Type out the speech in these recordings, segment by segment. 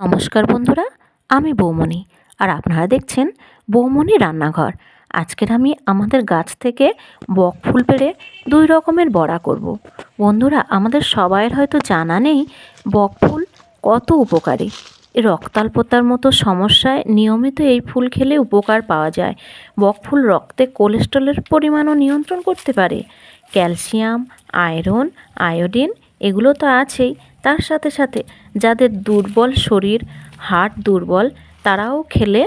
নমস্কার বন্ধুরা, আমি বৌমণি। আর আপনারা দেখছেন বৌমণি রান্নাঘর। আজকের আমি আমাদের গাছ থেকে বক ফুল পেড়ে দুই রকমের বড়া করব। বন্ধুরা, আমাদের সবাইয়ের হয়তো জানা নেই বক ফুল কত উপকারী। রক্তাল্পতার মতো সমস্যায় নিয়মিত এই ফুল খেলে উপকার পাওয়া যায়। বক ফুল রক্তে কোলেস্ট্রলের পরিমাণও নিয়ন্ত্রণ করতে পারে। ক্যালসিয়াম, আয়রন, আয়োডিন এগুলো তো আছেই তার সাথে সাথে যাদের দুর্বল শরীর হার্ট দুর্বল, তারাও খেলে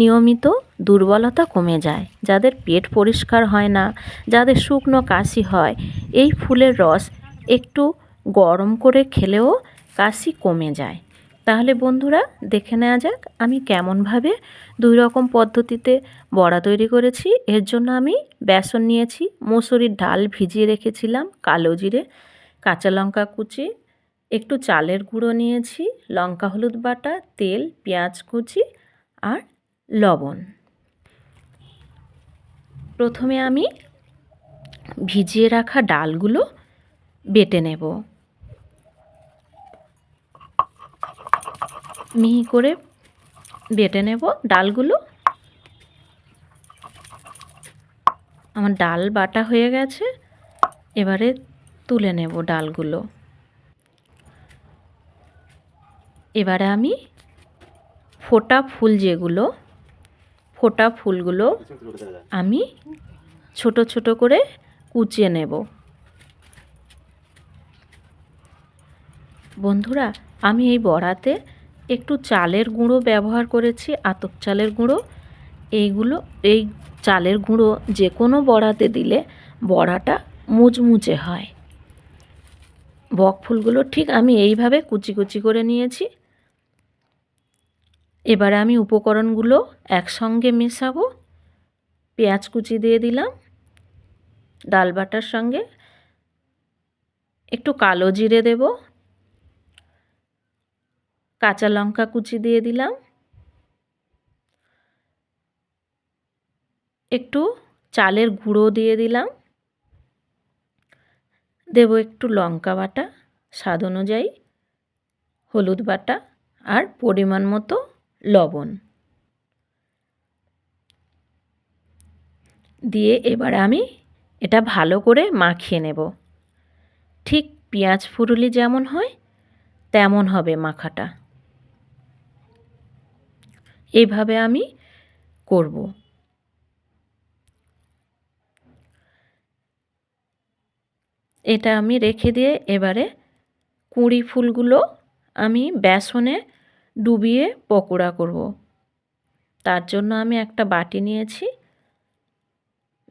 নিয়মিত দুর্বলতা কমে যায়। যাদের পেট পরিষ্কার হয় না, যাদের শুকনো কাশি হয়, এই ফুলের রস একটু গরম করে খেলেও কাশি কমে যায়। তাহলে বন্ধুরা, দেখে নেওয়া যাক আমি কেমনভাবে দুই রকম পদ্ধতিতে বড়া তৈরি করেছি। এর জন্য আমি বেসন নিয়েছি, মুসুরির ডাল ভিজিয়ে রেখেছিলাম, কালো জিরে, কাঁচা লঙ্কা কুচি একটু চালের গুঁড়ো নিয়েছি, লঙ্কা, হলুদ বাটা, তেল, পেঁয়াজ কুচি আর লবণ। প্রথমে আমি ভিজিয়ে রাখা ডালগুলো বেটে নেব। মিহি করে বেটে নেব ডালগুলো। আমার ডাল বাটা হয়ে গেছে, এবারে তুলে নেব ডালগুলো। এবারে আমি ফোটা ফুল যেগুলো, ফোটা ফুলগুলো আমি ছোট ছোট করে কুচিয়ে নেব। বন্ধুরা, আমি এই বড়াতে একটু চালের গুঁড়ো ব্যবহার করেছি, আতপ চালের গুঁড়ো। এইগুলো, এই চালের গুঁড়ো যে কোনো বড়াতে দিলে বড়াটা মুচমুচে হয়। বক ফুলগুলো ঠিক আমি এইভাবে কুচি কুচি করে নিয়েছি। এবারে আমি উপকরণগুলো একসঙ্গে মেশাবো। পেঁয়াজ কুচি দিয়ে দিলাম। ডাল বাটার সঙ্গে একটু কালো জিরে দেব। কাঁচা লঙ্কা কুচি দিয়ে দিলাম। একটু চালের গুঁড়ো দিয়ে দিলাম। দেব একটু লঙ্কা বাটা, স্বাদ অনুযায়ী হলুদ বাটা আর পরিমাণ মতো লবণ। দিয়ে এবার আমি এটা ভালো করে মাখিয়ে নেব। ঠিক পেঁয়াজ ফুরুলি যেমন হয়, তেমন হবে মাখাটা। এইভাবে আমি করব। এটা আমি রেখে দিয়ে এবারে কুঁড়ি ফুলগুলো আমি বেসনে ডুবিয়ে পকোড়া করব। তার জন্য আমি একটা বাটি নিয়েছি,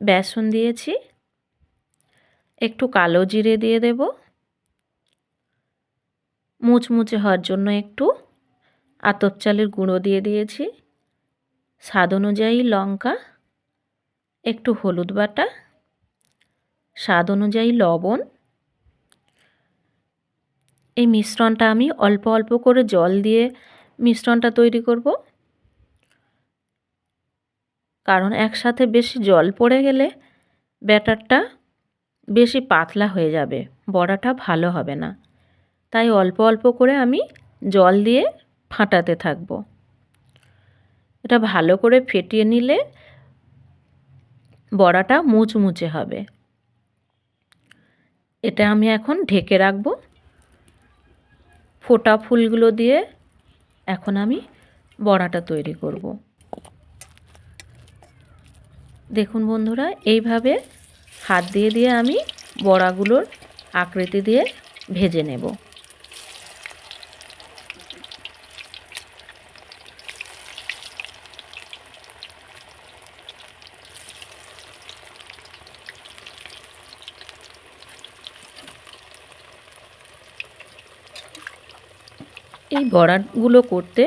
বেসন দিয়েছি, একটু কালো জিরে দিয়ে দেব, মুচমুচে হওয়ার জন্য একটু আতপ চালের গুঁড়ো দিয়ে দিয়েছি, স্বাদ অনুযায়ী লঙ্কা, একটু হলুদ বাটা, স্বাদ অনুযায়ী লবণ এই মিশ্রণটা আমি অল্প অল্প করে জল দিয়ে মিশ্রণটা তৈরি করব। কারণ একসাথে বেশি জল পড়ে গেলে ব্যাটারটা বেশি পাতলা হয়ে যাবে, বড়াটা ভালো হবে না। তাই অল্প অল্প করে আমি জল দিয়ে ফাটাতে থাকব। এটা ভালো করে ফেটিয়ে নিলে বড়াটা মুচমুচে হবে। এটা আমি এখন ঢেকে রাখব। ফোটা ফুলগুলো দিয়ে এখন আমি বড়াটা তৈরি করব। দেখুন বন্ধুরা, এইভাবে হাত দিয়ে দিয়ে আমি বড়াগুলোর আকৃতি দিয়ে ভেজে নেব। এই বড়াগুলো করতে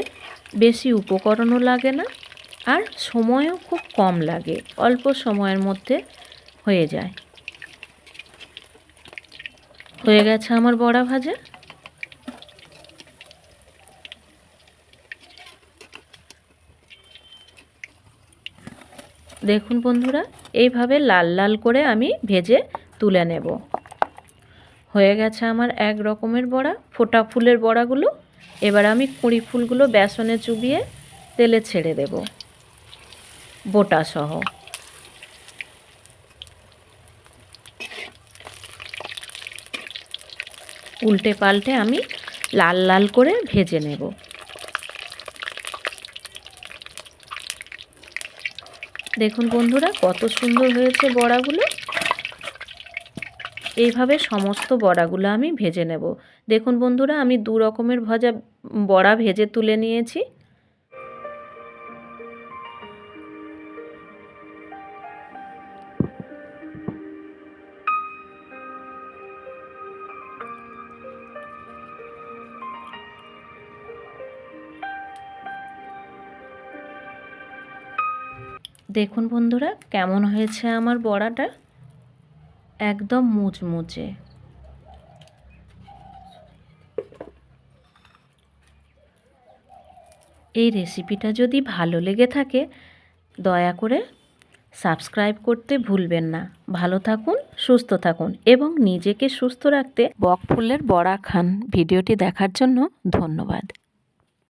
বেশি উপকরণও লাগে না আর সময়ও খুব কম লাগে, অল্প সময়ের মধ্যে হয়ে যায়। হয়ে গেছে আমার বড়া ভাজা। দেখুন বন্ধুরা, এইভাবে লাল লাল করে আমি ভেজে তুলে নেব। হয়ে গেছে আমার এক রকমের বড়া, ফোটা ফুলের বড়াগুলো। এবার আমি কুঁড়ি ফুলগুলো বেসনে চুবিয়ে তেলে ছেড়ে দেব। বোটা সহ। উল্টে পাল্টে আমি লাল লাল করে ভেজে নেব। দেখুন বন্ধুরা, কত সুন্দর হয়েছে বড়াগুলো। এইভাবে সমস্ত বড়াগুলো আমি ভেজে নেব। দেখুন বন্ধুরা, আমি দু রকমের ভাজা বড়া ভেজে তুলে নিয়েছি। দেখুন বন্ধুরা, কেমন হয়েছে আমার বড়াটা? একদম মুচমুচে। এই রেসিপিটা যদি ভালো লেগে থাকে, দয়া করে সাবস্ক্রাইব করতে ভুলবেন না। ভালো থাকুন, সুস্থ থাকুন এবং নিজেকে সুস্থ রাখতে বক ফুলের বড়া খান। ভিডিওটি দেখার জন্য ধন্যবাদ।